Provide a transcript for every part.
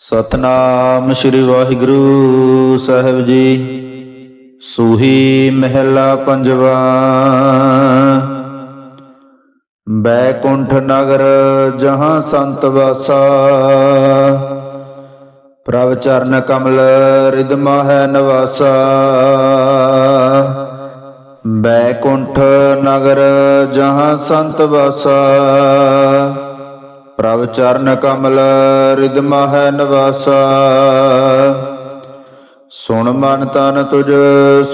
ਸਤਨਾਮ ਸ੍ਰੀ ਵਾਹਿਗੁਰੂ ਸਾਹਿਬ ਜੀ। ਸੂਹੀ ਮਹਿਲਾ ਪੰਜਵਾ। ਬੈਕੁੰਠ ਨਗਰ ਜਹਾਂ ਸੰਤ ਵਾਸਾ। ਪ੍ਰਭ ਚਰਨ ਕਮਲ ਰਿਦਮਾ ਹੈ ਨਵਾਸਾ। ਬੈਕੁੰਠ ਨਗਰ ਜਹਾਂ ਸੰਤ ਵਾਸਾ। ਪ੍ਰਭ ਚਰਨ ਕਮਲ ਰਿਦਮਾ ਹੈ ਨਵਾਸਾ। ਸੁਣ ਮਨ ਤਨ ਤੁਝ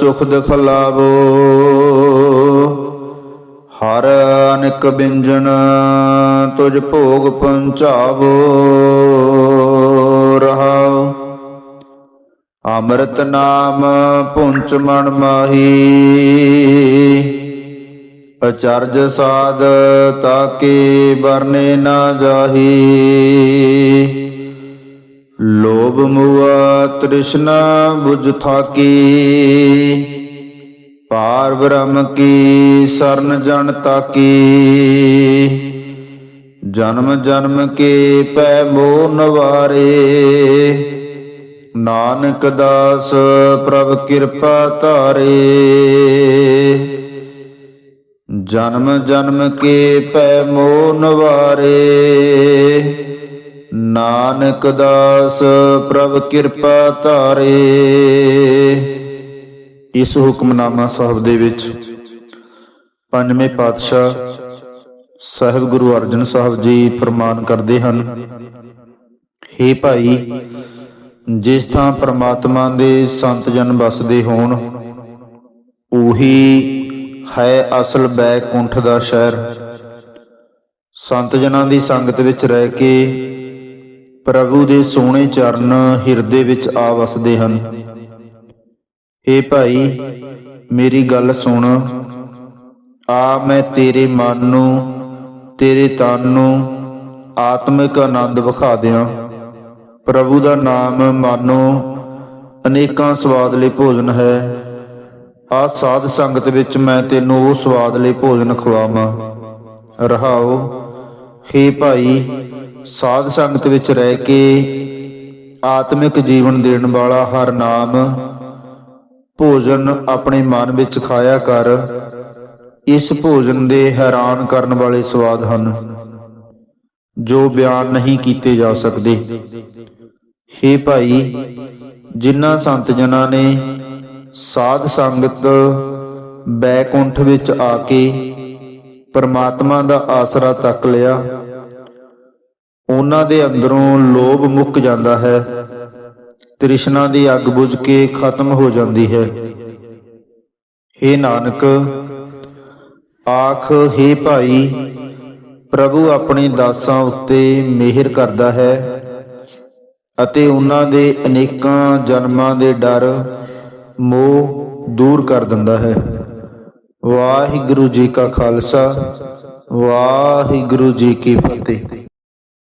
ਸੁਖ ਦੁਖਲਾਵੋ ਹਰ ਅਨਿਕ ਬਿੰਜਨ ਤੁਜ ਭੋਗ ਪਹੁੰਚਾਵੋ। ਰਹਾਉ। ਅੰਮ੍ਰਿਤ ਨਾਮ ਪੁੰਚ ਮਨ ਮਾਹੀ। ਅਚਰਜ ਸਾਧ ਤਾਕੇ ਵਰਨੇ ਨਾ ਜਾਹੀ। ਲੋਭ ਮੁਆ ਤ੍ਰਿਸ਼ਨਾ ਬੁਝ ਥਾਕੀ। ਪਾਰ ਬ੍ਰਹਮ ਕੀ ਸਰਨ ਜਨ ਤਾਕੀ। ਜਨਮ ਜਨਮ ਕੇ ਪੈ ਮੋਹ ਨਵਾਰੇ। ਨਾਨਕ ਦਾਸ ਪ੍ਰਭ ਕਿਰਪਾ ਧਾਰੇ। ਜਨਮ ਜਨਮ ਕੇ ਪੈ ਮੋਹ ਨਵਾਰੇ ਨਾਨਕ ਦਾਸ ਪ੍ਰਭ ਕਿਰਪਾ ਧਾਰੇ। ਇਸ ਹੁਕਮਨਾਮਾ ਸਾਹਿਬ ਦੇ ਵਿੱਚ ਪੰਜਵੇਂ ਪਾਤਸ਼ਾਹ ਸਾਹਿਬ ਗੁਰੂ ਅਰਜਨ ਸਾਹਿਬ ਜੀ ਫਰਮਾਨ ਕਰਦੇ ਹਨ हे ਭਾਈ, ਜਿਸ ਥਾਂ ਪ੍ਰਮਾਤਮਾ ਦੇ ਸੰਤ ਜਨ ਵਸਦੇ ਹੋਣ, ਉਹੀ ਹੈ ਅਸਲ ਬੈਕੁੰਠ ਦਾ ਸ਼ਹਿਰ। ਸੰਤ ਜਨਾਂ ਦੀ ਸੰਗਤ ਵਿੱਚ ਰਹਿ ਕੇ ਪ੍ਰਭੂ ਦੇ ਸੋਹਣੇ ਚਰਨ ਹਿਰਦੇ ਵਿੱਚ ਆ ਵਸਦੇ ਹਨ। ਏ ਭਾਈ, ਮੇਰੀ ਗੱਲ ਸੁਣ। ਆ ਮੈਂ ਤੇਰੇ ਮਨ ਨੂੰ, ਤੇਰੇ ਤਨ ਨੂੰ ਆਤਮਿਕ ਆਨੰਦ ਵਿਖਾ ਦਿਆਂ। ਪ੍ਰਭੂ ਦਾ ਨਾਮ ਮਾਨੋ, ਅਨੇਕਾਂ ਸਵਾਦ ਲਈ ਭੋਜਨ ਹੈ। ਆ ਸਾਧ ਸੰਗਤ ਵਿੱਚ ਮੈਂ ਤੈਨੂੰ ਉਹ ਸਵਾਦ ਲਈ ਭੋਜਨ ਖਵਾਵਾਂ। ਰਹਾਓ, ਹੇ ਭਾਈ, ਸਾਧ ਸੰਗਤ ਵਿੱਚ ਰਹਿ ਕੇ ਆਤਮਿਕ ਜੀਵਨ ਦੇਣ ਵਾਲਾ ਹਰ ਨਾਮ ਭੋਜਨ ਆਪਣੇ ਮਨ ਵਿੱਚ ਖਾਇਆ ਕਰ। ਇਸ ਭੋਜਨ ਦੇ ਹੈਰਾਨ ਕਰਨ ਵਾਲੇ ਸਵਾਦ ਹਨ, ਜੋ ਬਿਆਨ ਨਹੀਂ ਕੀਤੇ ਜਾ ਸਕਦੇ। ਹੇ ਭਾਈ, ਜਿਨ੍ਹਾਂ ਸੰਤ ਜਨਾਂ ਨੇ ਸਾਧ ਸੰਗਤ ਬੈਕੁੰਠ ਵਿੱਚ ਆ ਕੇ ਪਰਮਾਤਮਾ ਦਾ ਆਸਰਾ ਤੱਕ ਲਿਆ। ਉਹਨਾਂ ਦੇ ਅੰਦਰੋਂ ਲੋਭ ਮੁੱਕ ਜਾਂਦਾ ਹੈ। ਤ੍ਰਿਸ਼ਨਾ ਦੀ ਅੱਗ ਬੁਝ ਕੇ ਖਤਮ ਹੋ ਜਾਂਦੀ ਹੈ। हे ਨਾਨਕ, ਆਖ हे ਭਾਈ, ਪ੍ਰਭੂ ਆਪਣੇ ਦਾਸਾਂ ਉੱਤੇ ਮਿਹਰ ਕਰਦਾ ਹੈ ਅਤੇ ਉਹਨਾਂ ਦੇ ਅਨੇਕਾਂ ਜਨਮਾਂ ਦੇ ਡਰ ਮੋਹ ਦੂਰ ਕਰ ਦਿੰਦਾ ਹੈ। ਵਾਹਿਗੁਰੂ ਜੀ ਕਾ ਖਾਲਸਾ ਵਾਹਿਗੁਰੂ ਜੀ ਕੀ ਫਤਿਹ।